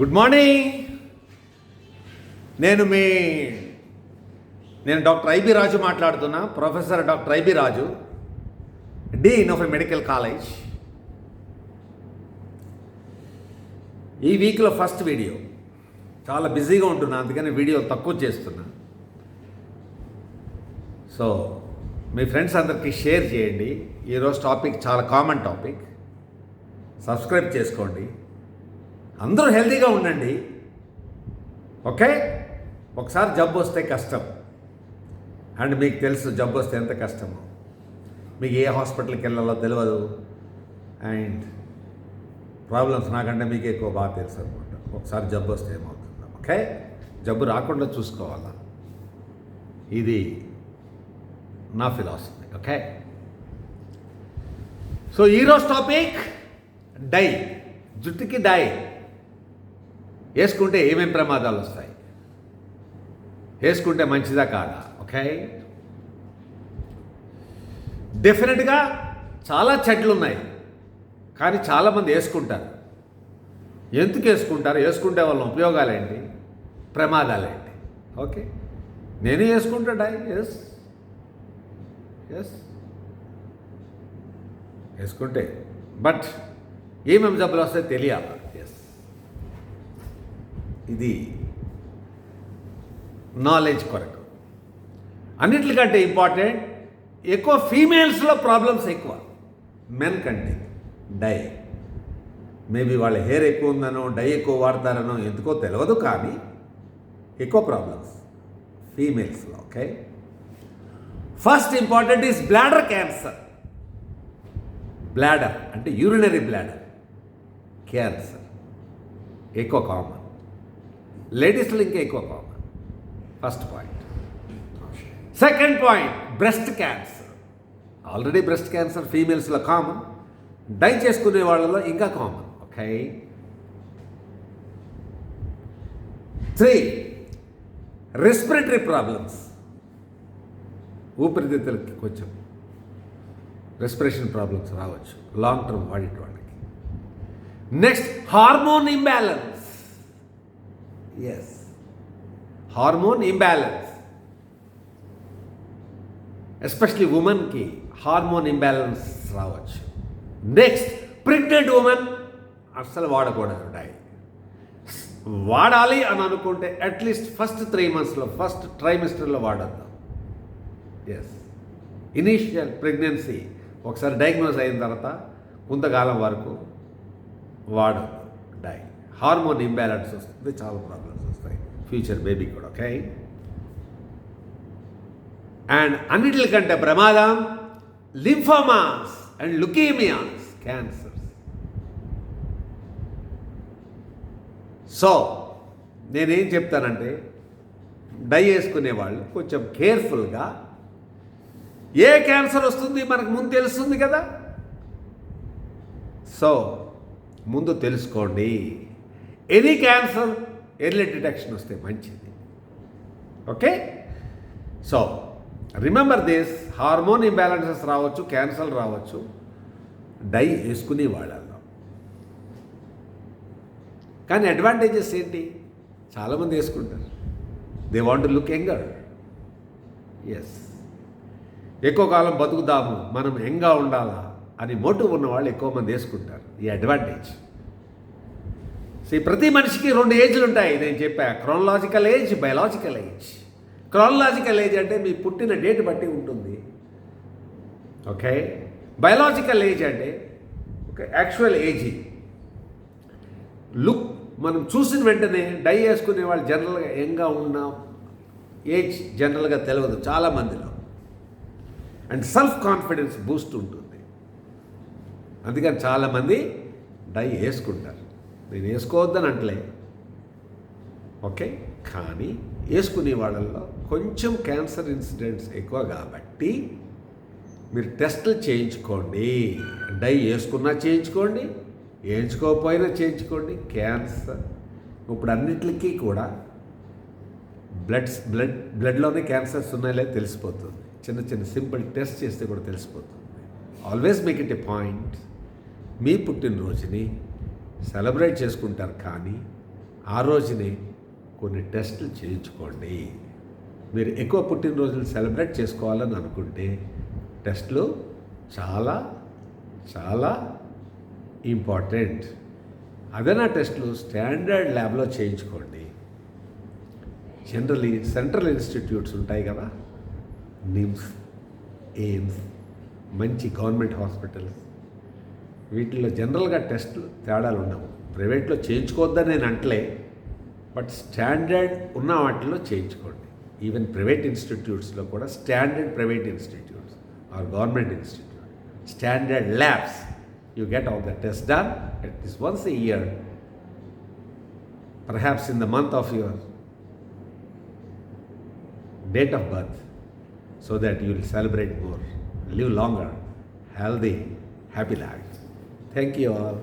Good morning నేను మీ నేను doctor IB Raju మాట్లాడుతున్నా professor doctor I B Raju dean of a medical college. ఈ వీక్లో ఫస్ట్ వీడియో. చాలా బిజీగా ఉంటున్నా అందుకని వీడియో తక్కువ చేస్తున్నా. సో మీ ఫ్రెండ్స్ అందరికీ షేర్ చేయండి. ఈరోజు టాపిక్ చాలా కామన్ టాపిక్. సబ్స్క్రైబ్ చేసుకోండి. అందరూ హెల్తీగా ఉండండి. ఓకే? ఒకసారి జబ్బు వస్తే కష్టం. అండ్ మీకు తెలుసు జబ్బు వస్తే ఎంత కష్టమో. మీకు ఏ హాస్పిటల్కి వెళ్ళాలో తెలియదు అండ్ ప్రాబ్లమ్స్ నాకంటే మీకు ఎక్కువ బాగా తెలుసు అనమాట ఒకసారి జబ్బు వస్తే ఏమవుతుందో. ఓకే? జబ్బు రాకుండా చూసుకోవాలా? ఇది నా ఫిలాసఫీ ఓకే? సో ఈరోజు టాపిక్ డై. జుట్టుకి డై. వేసుకుంటే ఏమేమి ప్రమాదాలు వస్తాయి? వేసుకుంటే మంచిదా కాదా? ఓకే? డెఫినెట్గా చాలా చెట్లు ఉన్నాయి కానీ చాలామంది వేసుకుంటారు. ఎందుకు వేసుకుంటారు? వేసుకుంటే వాళ్ళ ఉపయోగాలేంటి ప్రమాదాలేంటి ఓకే? నేనే వేసుకుంటాడా ఎస్ ఎస్ వేసుకుంటే. బట్ ఏమేమి జబ్బులు వస్తాయో తెలియాలి? ఇది నాలెడ్జ్ కొరకు. అన్నిటికంటే ఇంపార్టెంట్ ఎక్కువ ఫీమేల్స్లో ప్రాబ్లమ్స్ ఎక్కువ. మెన్ కంటే. డై మేబీ వాళ్ళ హెయిర్ ఎక్కువ ఉందనో డై ఎక్కువ వాడతారనో ఎందుకో తెలియదు కానీ ఎక్కువ problems ఫీమేల్స్లో okay first important is bladder cancer bladder అంటే యూరినరీ బ్లాడర్ క్యాన్సర్ ఎక్కువ కామన్ లేడీస్లో ఇంకా ఎక్కువ common first point second point breast cancer already breast cancer ఫీమేల్స్లో common dye చేసుకునే వాళ్ళలో ఇంకా common okay three respiratory problems ఊపిరితిత్తులకి కొంచెం రెస్పిరేషన్ ప్రాబ్లమ్స్ రావచ్చు. లాంగ్ టర్మ్ వాడేటి వాళ్ళకి. Next hormone imbalance yes hormone imbalance especially ఉమెన్కి హార్మోన్ ఇంబ్యాలెన్స్ రావచ్చు. నెక్స్ట్ ప్రెగ్నెంట్ ఉమెన్ అస్సలు వాడకూడదు డై వాడాలి అని అనుకుంటే అట్లీస్ట్ ఫస్ట్ త్రీ మంత్స్లో ఫస్ట్ ట్రైమిస్టర్లో వాడద్దాం. ఎస్ ఇనీషియల్ ప్రెగ్నెన్సీ ఒకసారి డయాగ్నోస్ అయిన తర్వాత కొంతకాలం వరకు వాడద్దు. హార్మోన్ ఇంబ్యాలెన్స్ వస్తుంది. చాలా ప్రాబ్లమ్స్ వస్తాయి ఫ్యూచర్ బేబీ కూడా ఓకే అండ్ అన్నిటికంటే ప్రమాదం lymphomas and leukaemias cancers so నేనేం చెప్తానంటే డై వేసుకునే వాళ్ళు కొంచెం కేర్ఫుల్గా ఏ క్యాన్సర్ వస్తుంది మనకు ముందు తెలుస్తుంది కదా? సో ముందు తెలుసుకోండి. ఎనీ క్యాన్సర్ ఎర్లీ డిటెక్షన్ వస్తే మంచిది. Okay? So remember this hormone imbalances రావచ్చు క్యాన్సర్ రావచ్చు. డై వేసుకుని వాడాలి కానీ అడ్వాంటేజెస్ ఏంటి? చాలామంది వేసుకుంటారు. They want look younger yes ఎక్కువ కాలం బతుకుదాము మనం యంగా ఉండాలా అని మోటివ్ ఉన్న వాళ్ళు ఎక్కువ మంది వేసుకుంటారు. ఈ అడ్వాంటేజ్. ప్రతి మనిషికి రెండు ఏజ్లు ఉంటాయి. నేను చెప్పా chronological age biological age chronological age అంటే మీ పుట్టిన డేట్ బట్టి ఉంటుంది. ఓకే బయలాజికల్ ఏజ్ అంటే ఓకే యాక్చువల్ ఏజ్ లుక్ మనం చూసిన వెంటనే డై వేసుకునే వాళ్ళు జనరల్గా ఎంగా ఉన్న ఏజ్ జనరల్గా తెలియదు చాలామందిలో. అండ్ సెల్ఫ్ కాన్ఫిడెన్స్ బూస్ట్ ఉంటుంది. అందుకని చాలామంది డై వేసుకుంటారు. నేను వేసుకోవద్దని అంటలే ఓకే? కానీ వేసుకునే వాళ్ళల్లో కొంచెం క్యాన్సర్ ఇన్సిడెంట్స్ ఎక్కువ కాబట్టి మీరు టెస్టులు చేయించుకోండి. డై వేసుకున్నా చేయించుకోండి వేయించుకోకపోయినా చేయించుకోండి. క్యాన్సర్ ఇప్పుడు అన్నిటికీ కూడా బ్లడ్ బ్లడ్ బ్లడ్లోనే క్యాన్సర్స్ ఉన్నాయో తెలిసిపోతుంది. చిన్న చిన్న సింపుల్ టెస్ట్ చేస్తే కూడా తెలిసిపోతుంది. Always make it a point. మీ పుట్టినరోజుని సెలబ్రేట్ చేసుకుంటారు కానీ ఆ రోజునే కొన్ని టెస్టులు చేయించుకోండి. మీరు ఎక్కువ పుట్టినరోజులు సెలబ్రేట్ చేసుకోవాలని అనుకుంటే టెస్ట్లు చాలా చాలా ఇంపార్టెంట్. అదనా టెస్టులు స్టాండర్డ్ ల్యాబ్లో చేయించుకోండి. జనరలీ సెంట్రల్ ఇన్స్టిట్యూట్స్ ఉంటాయి కదా నిమ్స్ ఎయిమ్స్ మంచి గవర్నమెంట్ హాస్పిటల్స్ వీటిల్లో జనరల్గా టెస్టులు తేడాలు ఉండవు ప్రైవేట్లో చేయించుకోవద్దని నేను అంటలే బట్ స్టాండర్డ్ ఉన్న వాటిలో చేయించుకోండి ఈవెన్ ప్రైవేట్ ఇన్స్టిట్యూట్స్లో కూడా standard private institutes or government institute standard labs you get all the test done at least once a year perhaps in the month of your date of birth so that you will celebrate more live longer healthy happy life Thank you all.